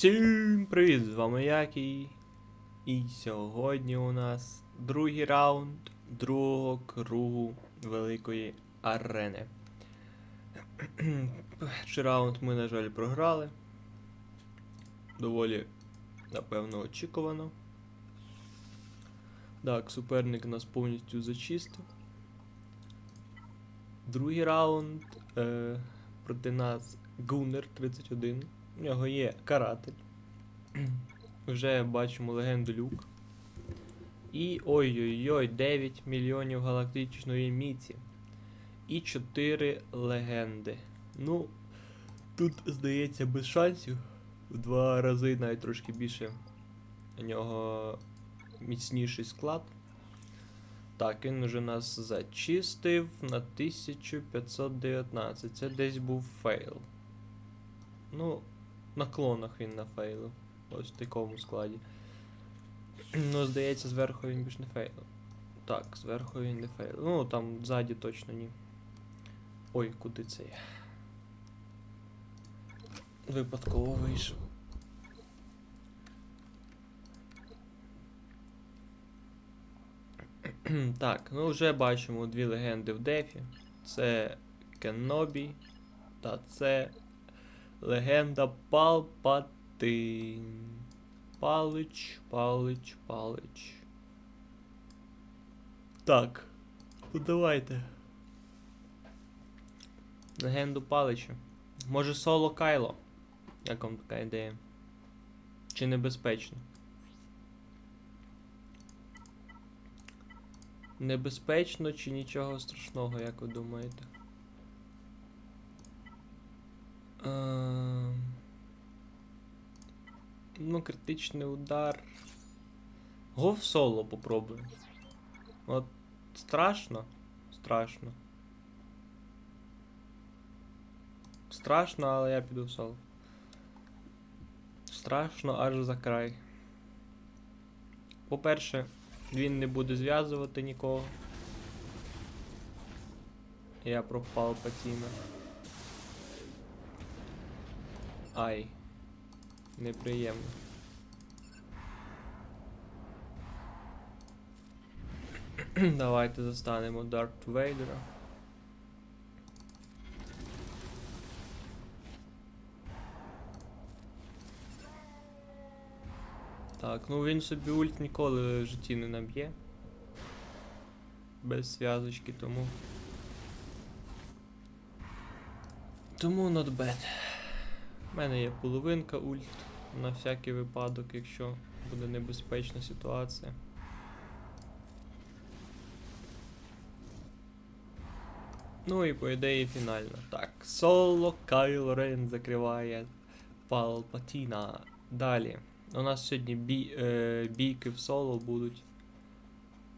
Всім привіт! З вами Який. І сьогодні у нас другий раунд другого кругу великої арени. Перший раунд ми, на жаль, програли. Доволі, напевно, очікувано. Так, суперник нас повністю зачистив. Другий раунд е, проти нас Гуннер 31. У нього є каратель. Вже бачимо легенду люк. І ой-ой-ой, 9 мільйонів галактичної міці. І 4 легенди. Ну, тут, здається, без шансів. В два рази навіть трошки більше у нього міцніший склад. Так, він уже нас зачистив на 1519. Це десь був фейл. Ну, на клонах він нафейлив. Ось в такому складі. Ну, здається, зверху він більш не фейлив. Так, зверху він не фейлив. Ну, там ззаді точно ні. Ой, куди це я? Випадково вийшов. так, ну вже бачимо дві легенди в дефі. Це Кеннобі та це легенда Палпатин. Палич, палич, палич. Так. Ну давайте. Легенду палича. Може соло Кайло? Як вам така ідея? Чи небезпечно? Небезпечно чи нічого страшного, як ви думаєте? Ну, критичний удар. Го в соло попробуємо. От страшно. Страшно. Страшно, але я піду в соло. Страшно аж за край. По-перше, він не буде зв'язувати нікого. Я пропав патіна. Ай. Неприємно. Давайте застанемо Дарт Вейдера. Так, ну він собі ульт ніколи в житті не наб'є. Без зв'язочки, тому. Тому not bad. У мене є половинка ульт на всякий випадок, якщо буде небезпечна ситуація. Ну і по ідеї фінально. Так, соло Кайло Рен закриває Палпатіна. Далі. У нас сьогодні бій, е, бійки в соло будуть.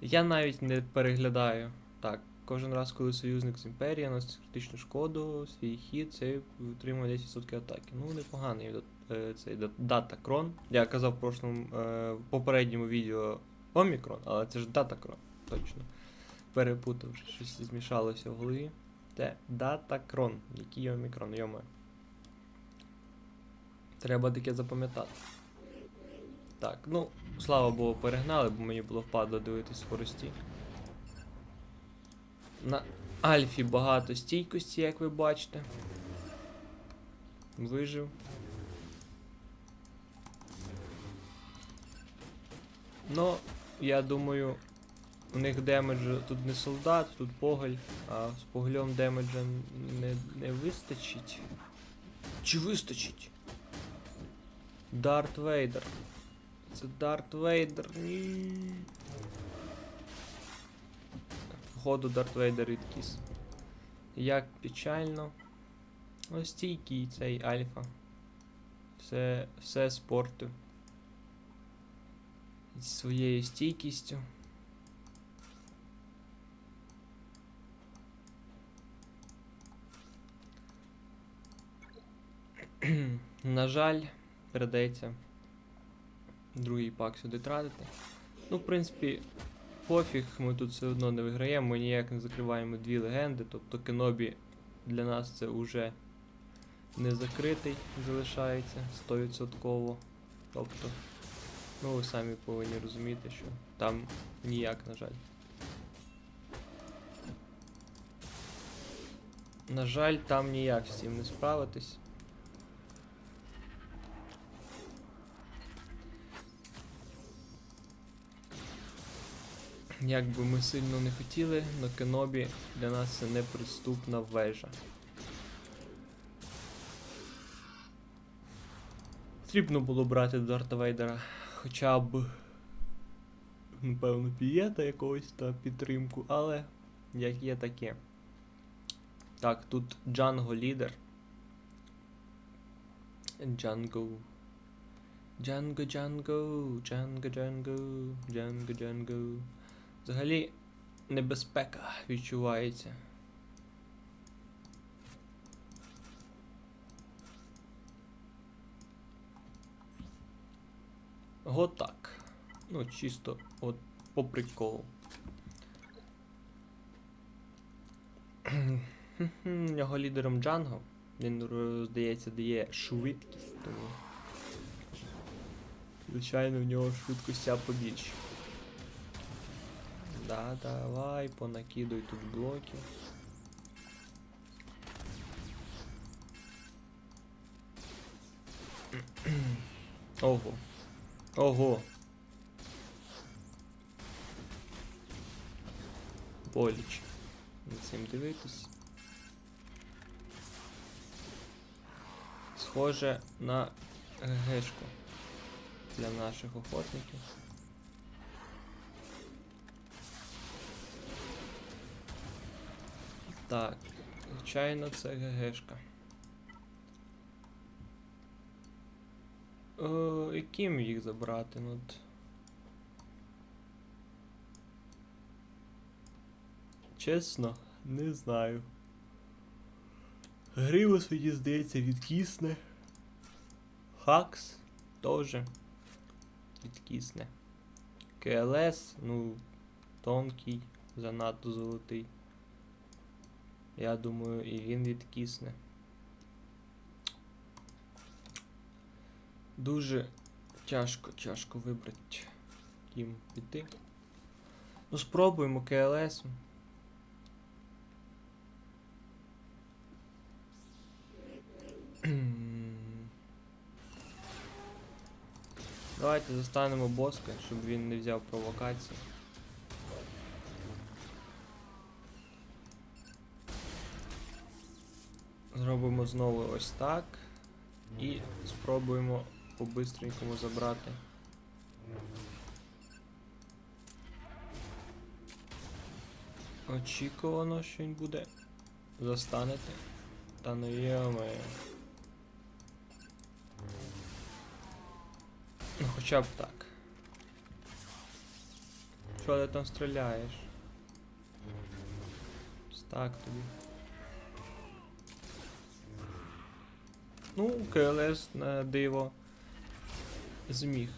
Я навіть не переглядаю. Так, кожен раз, коли союзник з імперії наносить критичну шкоду, свій хід, це отримує 10% атаки. Ну, непоганий е, цей да- датакрон. Я казав в прошлому, е, в попередньому відео Омікрон, але це ж датакрон, точно. Перепутав, щось змішалося в голові. Це датакрон. Який омікрон, йома. Треба таке запам'ятати. Так, ну, слава Богу, перегнали, бо мені було впадло дивитись скорості. На Альфі багато стійкості, як ви бачите. Вижив. Ну, я думаю, у них демеджу тут не солдат, тут поголь, а з поглем демеджа не, не вистачить. Чи вистачить? Дарт Вейдер. Це Дарт Вейдер. Ні. Походу Дарт Вейдер відкіс. Як печально. Ось стійкий цей Альфа. Все, все спорту. Зі своєю стійкістю. На жаль, передається другий пак сюди тратити. Ну, в принципі, пофіг, ми тут все одно не виграємо, ми ніяк не закриваємо дві легенди, тобто Кенобі для нас це вже не закритий залишається 100%. Тобто, ну ви самі повинні розуміти, що там ніяк, на жаль. На жаль, там ніяк з цим не справитись. Як би ми сильно не хотіли, но Кенобі для нас це неприступна вежа. Потрібно було брати Дарта Вейдера хоча б, напевно, пієта якогось та підтримку, але як є таке. Так, тут Джанго лідер. Джанго. Джанго, Джанго, Джанго, Джанго, Джанго, Джанго. Взагалі небезпека відчувається. От так. Ну, чисто от по приколу. Його лідером Джанго. Він, здається, дає швидкість, тому. Звичайно, в нього швидкостя побільше. Да, давай, понакидуй тут блоки. Ого. Ого. Боліч. На цим дивитись. Схоже на ГГшку для наших охотників. Так, звичайно, це ГГшка. О, яким їх забрати? Ну. Чесно, не знаю. Гривос, мені здається, відкисне. Хакс теж відкисне. КЛС, ну, тонкий, занадто золотий. Я думаю, і він відкисне. Дуже тяжко, тяжко вибрати ким піти. Ну, спробуємо КЛС. Давайте застанемо боска, щоб він не взяв провокації. Зробимо знову ось так. І спробуємо по-бистренькому забрати. Очікувано, що він буде застанете. Та ну йоме. Ну хоча б так. Що ти там стріляєш? Так тобі. Ну, КЛС на диво зміг.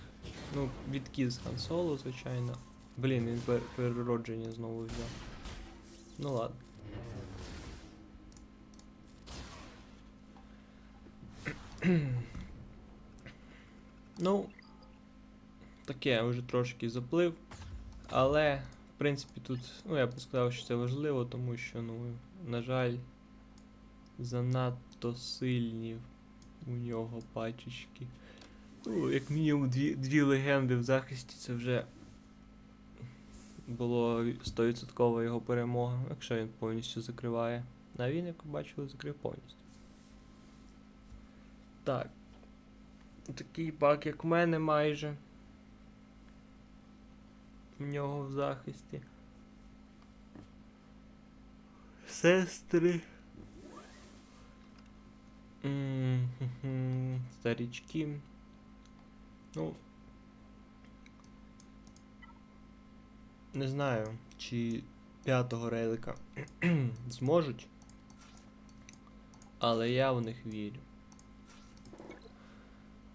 Ну, відкіз Хан Соло, звичайно. Блін, він переродження знову взяв. Ну ладно. ну, таке вже трошки заплив. Але, в принципі, тут, ну я б сказав, що це важливо, тому що, ну, на жаль, занадто сильні у нього пачечки. Ну, як мінімум дві, дві легенди в захисті це вже було 100% його перемога, якщо він повністю закриває. А він, як ви бачили, закрив повністю. Так. Такий пак, як в мене майже. В нього в захисті. Сестри. М-м-м, Старічки. Ну. Не знаю, чи п'ятого релика зможуть. Але я в них вірю.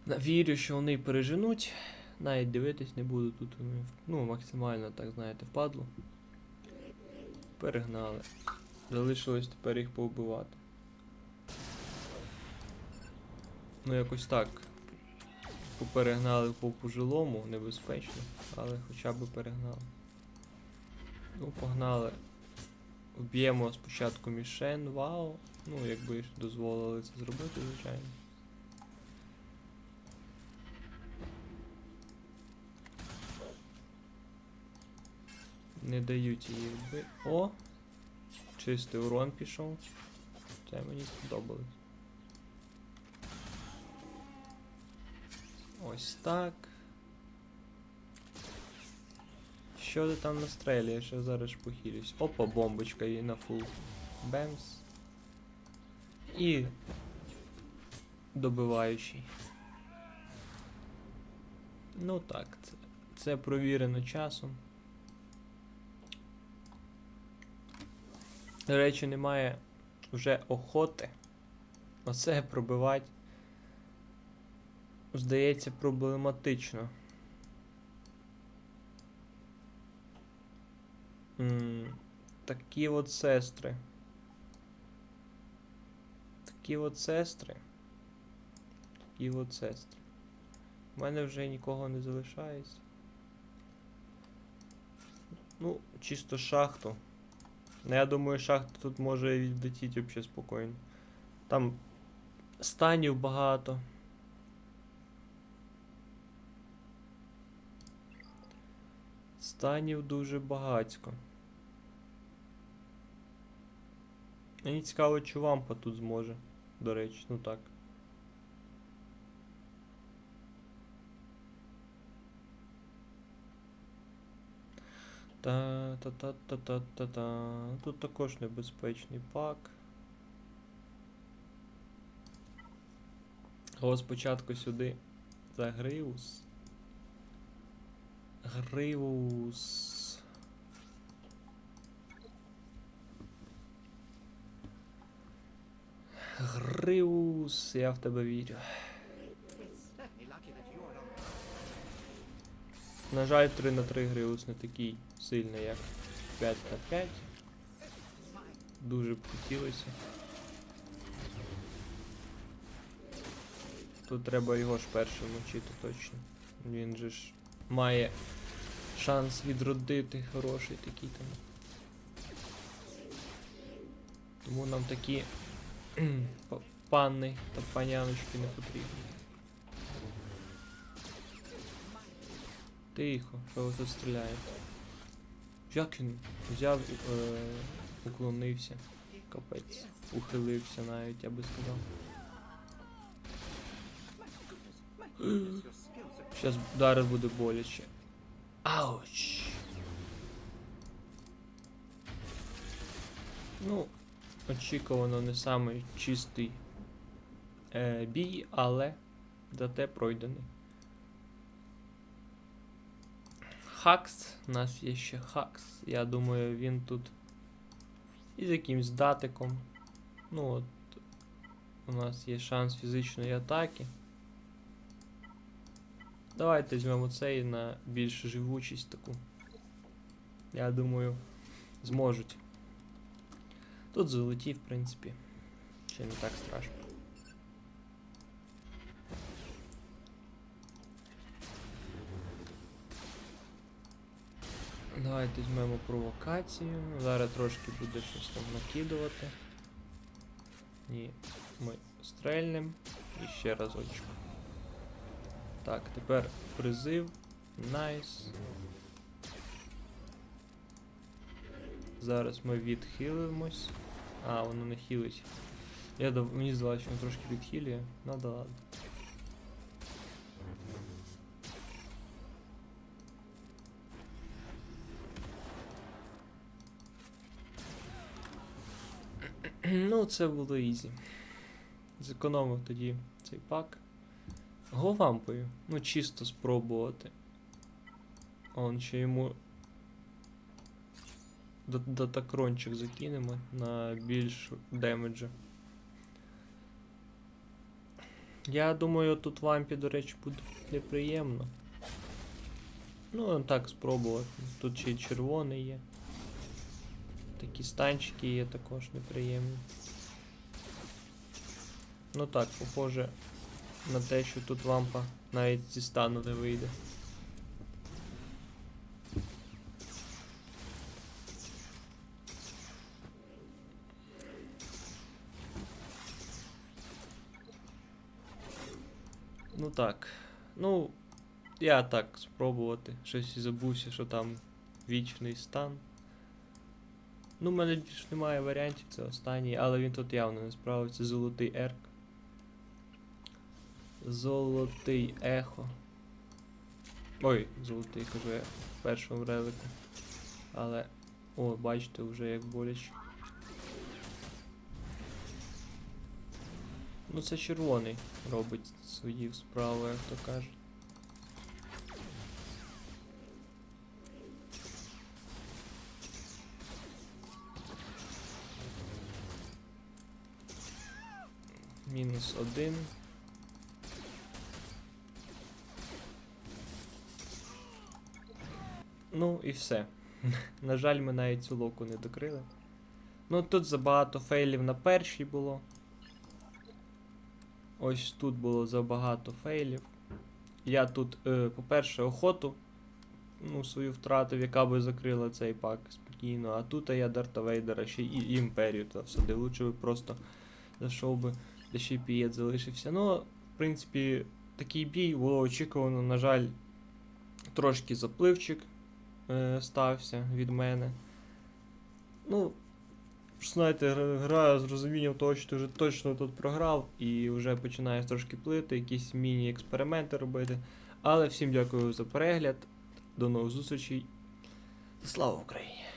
Вірю, що вони переженуть. Навіть дивитись не буду тут. Ну, максимально, так знаєте, впадло. Перегнали. Залишилось тепер їх повбивати. Ну, якось так. Поперегнали по пожилому, небезпечно, але хоча б перегнали. Ну, погнали. Вб'ємо спочатку мішен, вау. Ну, якби дозволили це зробити, звичайно. Не дають її вбити. О! Чистий урон пішов. Це мені сподобалось. Ось так. Що ти там настрелюєш? Я зараз похилюсь. Опа, бомбочка і на фул. Бемс. І. Добиваючий. Ну так, це, це провірено часом. До речі, немає вже охоти. Оце пробивати. Здається, проблематично. Такі от сестри. Такі от сестри. Такі от сестри. У мене вже нікого не залишається. Ну, чисто шахту. Ну, я думаю, шахта тут може відлетіти взагалі спокійно. Там станів багато. Станів дуже багатько. Мені цікаво, чи вампа тут зможе. До речі, ну так. та та та та та та та Тут також небезпечний пак. О, спочатку сюди за Гривус. Гривус, я в тебе вірю. На жаль, 3 на 3 Гривус не такий сильний, як 5 на 5. Дуже б хотілося. Тут треба його ж першим мочити точно. Він же ж має шанс відродити хороший такий там. Тому нам такі па- панни та паняночки не потрібні. Тихо, що ви тут стріляєте? Як він взяв, е, уклонився. Капець. Ухилився навіть, я би сказав. Зараз зараз буде боляче. Ауч. Ну, очікувано не самий чистий е, бій, але зате пройдений. Хакс, у нас є ще Хакс. Я думаю, він тут із якимсь датиком. Ну от, у нас є шанс фізичної атаки. Давайте візьмемо цей на більш живучість таку. Я думаю, зможуть. Тут золоті, в принципі. Ще не так страшно. Давайте візьмемо провокацію. Зараз трошки буде щось там накидувати. Ні, ми стрельнем. І ще разочок. Так, тепер призив. Найс. Зараз ми відхилимось. А, воно не хилить. Я дав... Мені здалося, що він трошки відхилює. Ну да ладно. Ну, це було ізі. Зекономив тоді цей пак. Говампою. Ну, чисто спробувати. Он ще йому. Датакрончик закинемо на більш демеджа. Я думаю, тут вампі, до речі, буде неприємно. Ну, так спробувати. Тут ще й червоний є. Такі станчики є також неприємні. Ну так, похоже, на те, що тут лампа навіть зі стану не вийде. Ну так. Ну, я так спробувати. Щось і забувся, що там вічний стан. Ну, в мене більш немає варіантів, це останній, але він тут явно не справиться. Золотий ерк. Золотий ехо. Ой, золотий кажу я в першому релику. Але. О, бачите, вже як боляче. Ну це червоний робить свої справи, як то кажуть. Мінус один. Ну і все. На жаль, ми навіть цю локу не докрили. Ну тут забагато фейлів на першій було. Ось тут було забагато фейлів. Я тут, е, по-перше, охоту ну, свою втратив, яка би закрила цей пак спокійно. А тут я Дарта Вейдера ще і, імперію та всадив. Лучше би просто зайшов би, де ще пієт залишився. Ну, в принципі, такий бій було очікувано, на жаль, трошки запливчик е, стався від мене. Ну, знаєте, граю з розумінням того, що ти вже точно тут програв, і вже починаєш трошки плити, якісь міні-експерименти робити. Але всім дякую за перегляд. До нових зустрічей. Слава Україні!